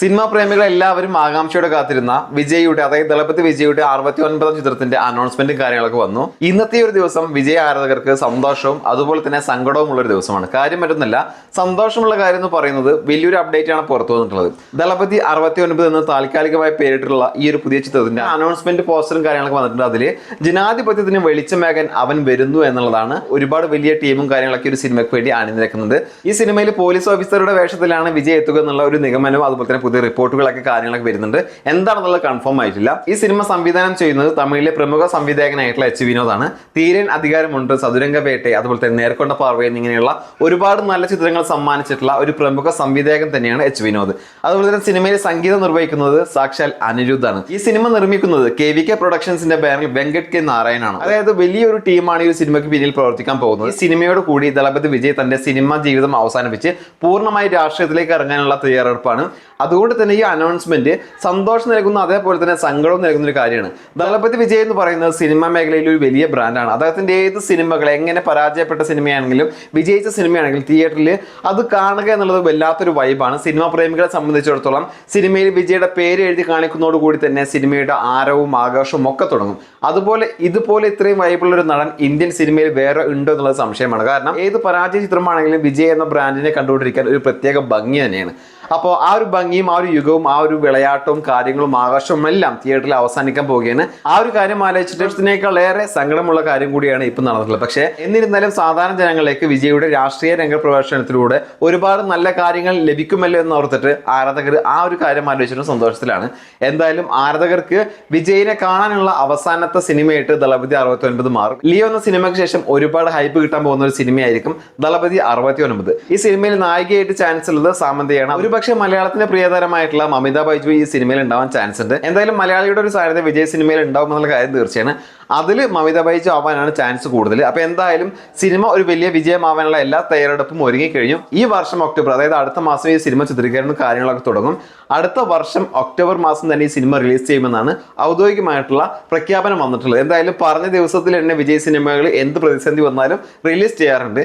Cinema പ്രേമികൾ എല്ലാവരും ആകാംക്ഷയോടെ കാത്തിരുന്ന വിജയുടെ അതായത് ദളപതി വിജയുടെ അറുപത്തി ഒൻപതാം ചിത്രത്തിന്റെ അനൗൺസ്മെന്റും കാര്യങ്ങളൊക്കെ വന്നു. ഇന്നത്തെ ഒരു ദിവസം വിജയ ആരാധകർക്ക് സന്തോഷവും അതുപോലെ തന്നെ സങ്കടവും ഉള്ള ഒരു ദിവസമാണ്. കാര്യം മറ്റൊന്നല്ല സന്തോഷമുള്ള കാര്യം എന്ന് പറയുന്നത് വലിയൊരു അപ്ഡേറ്റ് ആണ് പുറത്തു വന്നിട്ടുള്ളത്. ദളപതി അറുപത്തി ഒൻപത് എന്ന് താൽക്കാലികമായി പേരിട്ടുള്ള ഈ ഒരു പുതിയ ചിത്രത്തിന്റെ അനൗൺസ്മെന്റ് പോസ്റ്ററും കാര്യങ്ങളൊക്കെ വന്നിട്ടുണ്ട്. അതിൽ ജനാധിപത്യത്തിന് വെളിച്ചമേകാൻ അവൻ വരുന്നു എന്നുള്ളതാണ് ഒരുപാട് വലിയ ടീമും കാര്യങ്ങളൊക്കെ ഒരു സിനിമയ്ക്ക് വേണ്ടി അണിനിരക്കുന്നത്. ഈ സിനിമയിൽ പോലീസ് ഓഫീസറുടെ വേഷത്തിലാണ് വിജയ് എത്തുക എന്നുള്ള ഒരു നിഗമനവും അതുപോലെ തന്നെ പുതിയ റിപ്പോർട്ടുകളൊക്കെ കാര്യങ്ങളൊക്കെ വരുന്നുണ്ട്. എന്താണെന്നുള്ളത് കൺഫേം ആയിട്ടില്ല. ഈ സിനിമ സംവിധാനം ചെയ്യുന്നത് തമിഴിലെ പ്രമുഖ സംവിധായകനായിട്ടുള്ള എച്ച് വിനോദാണ്. തീരൻ അധികാരമുണ്ട് ചതുരംഗ വേട്ടെ അതുപോലെ തന്നെ നേർക്കൊണ്ട പാർവ എന്നിങ്ങനെയുള്ള ഒരുപാട് നല്ല ചിത്രങ്ങൾ സമ്മാനിച്ചിട്ടുള്ള ഒരു പ്രമുഖ സംവിധായകൻ തന്നെയാണ് എച്ച് വിനോദ്. അതുപോലെ തന്നെ സിനിമയിൽ സംഗീതം നിർവഹിക്കുന്നത് സാക്ഷാൽ അനിരുദ്ധാണ്. ഈ സിനിമ നിർമ്മിക്കുന്നത് കെ വി കെ പ്രൊഡക്ഷൻസിന്റെ ബാനറിൽ വെങ്കട് കെ നാരായണാണ്. അതായത് വലിയൊരു ടീമാണ് ഈ ഒരു സിനിമയ്ക്ക് പിന്നിൽ പ്രവർത്തിക്കാൻ പോകുന്നത്. ഈ സിനിമയോട് കൂടി ദളപതി വിജയ് തന്റെ സിനിമ ജീവിതം അവസാനിപ്പിച്ച് പൂർണമായി രാഷ്ട്രീയത്തിലേക്ക് ഇറങ്ങാനുള്ള തയ്യാറെടുപ്പാണ്. അതുകൊണ്ട് തന്നെ ഈ അനൗൺസ്മെന്റ് സന്തോഷം നൽകുന്ന അതേപോലെ തന്നെ സങ്കടവും നൽകുന്ന ഒരു കാര്യമാണ്. ദളപതി വിജയ് എന്ന് പറയുന്നത് സിനിമാ മേഖലയിൽ ഒരു വലിയ ബ്രാൻഡാണ് അദ്ദേഹത്തിന്റെ ഏത് സിനിമകൾ എങ്ങനെ പരാജയപ്പെട്ട സിനിമയാണെങ്കിലും വിജയിച്ച സിനിമയാണെങ്കിലും തിയേറ്ററിൽ അത് കാണുക എന്നുള്ളത് വല്ലാത്തൊരു വൈബാണ് സിനിമാ പ്രേമികളെ സംബന്ധിച്ചിടത്തോളം സിനിമയിൽ വിജയുടെ പേര് എഴുതി കാണിക്കുന്നതോടുകൂടി തന്നെ സിനിമയുടെ ആരവും ആഘോഷവും ഒക്കെ തുടങ്ങും. അതുപോലെ ഇതുപോലെ ഇത്രയും വൈബുള്ള ഒരു നടൻ ഇന്ത്യൻ സിനിമയിൽ വേറെ ഉണ്ടോ എന്നുള്ളത് സംശയമാണ്. കാരണം ഏത് പരാജയ ചിത്രമാണെങ്കിലും വിജയ് എന്ന ബ്രാൻഡിനെ കണ്ടുകൊണ്ടിരിക്കാൻ ഒരു പ്രത്യേക ഭംഗി തന്നെയാണ്. അപ്പോൾ ആ ഒരു ഭംഗിയും ആ ഒരു യുഗവും ആ ഒരു വിളയാട്ടവും കാര്യങ്ങളും ആകാശവും എല്ലാം തിയേറ്ററിൽ അവസാനിക്കാൻ പോവുകയാണ്. ആ ഒരു കാര്യം ആലോചിച്ചിട്ടേക്കാൾ ഏറെ സങ്കടമുള്ള കാര്യം കൂടിയാണ് ഇപ്പം നടന്നിട്ടുള്ളത്. പക്ഷേ എന്നിരുന്നാലും സാധാരണ ജനങ്ങളിലേക്ക് വിജയുടെ രാഷ്ട്രീയ രംഗപ്രവേശനത്തിലൂടെ ഒരുപാട് നല്ല കാര്യങ്ങൾ ലഭിക്കുമല്ലോ എന്ന് ഓർത്തിട്ട് ആരാധകർ ആ ഒരു കാര്യം ആലോചിച്ചിട്ട് സന്തോഷത്തിലാണ്. എന്തായാലും ആരാധകർക്ക് വിജയിനെ കാണാനുള്ള അവസാനത്തെ സിനിമയായിട്ട് ദളപതി അറുപത്തി ഒൻപത് മാറും. ലിയോ എന്ന സിനിമയ്ക്ക് ശേഷം ഒരുപാട് ഹൈപ്പ് കിട്ടാൻ പോകുന്ന ഒരു സിനിമയായിരിക്കും ദളപതി അറുപത്തി ഒൻപത് ഈ സിനിമയിൽ നായികയായിട്ട് ചാൻസ് ഉള്ളത് സാമന്തയാണ്. ഒരുപക്ഷെ മലയാളത്തിന്റെ പ്രിയതരമായിട്ടുള്ള മമിത ബൈജു ഈ സിനിമയിൽ ഉണ്ടാവാൻ ചാൻസ് ഉണ്ട്. എന്തായാലും മലയാളിയുടെ ഒരു സാധ്യത വിജയ സിനിമയിൽ ഉണ്ടാവും എന്നുള്ള കാര്യം തീർച്ചയാണ്. അതിൽ മമിത ബൈജു ആവാനാണ് ചാൻസ് കൂടുതൽ അപ്പൊ എന്തായാലും സിനിമ ഒരു വലിയ വിജയമാവാനുള്ള എല്ലാ തയ്യാറെടുപ്പും ഒരുങ്ങിക്കഴിഞ്ഞു ഈ വർഷം ഒക്ടോബർ അതായത് അടുത്ത മാസം ഈ സിനിമ ചിത്രീകരണം കാര്യങ്ങളൊക്കെ തുടങ്ങും. അടുത്ത വർഷം ഒക്ടോബർ മാസം തന്നെ ഈ സിനിമ റിലീസ് ചെയ്യുമെന്നാണ് ഔദ്യോഗികമായിട്ടുള്ള പ്രഖ്യാപനം വന്നിട്ടുള്ളത്. എന്തായാലും പറഞ്ഞ ദിവസത്തിൽ തന്നെ വിജയ് സിനിമകൾ എന്ത് പ്രതിസന്ധി വന്നാലും റിലീസ് ചെയ്യാറുണ്ട്.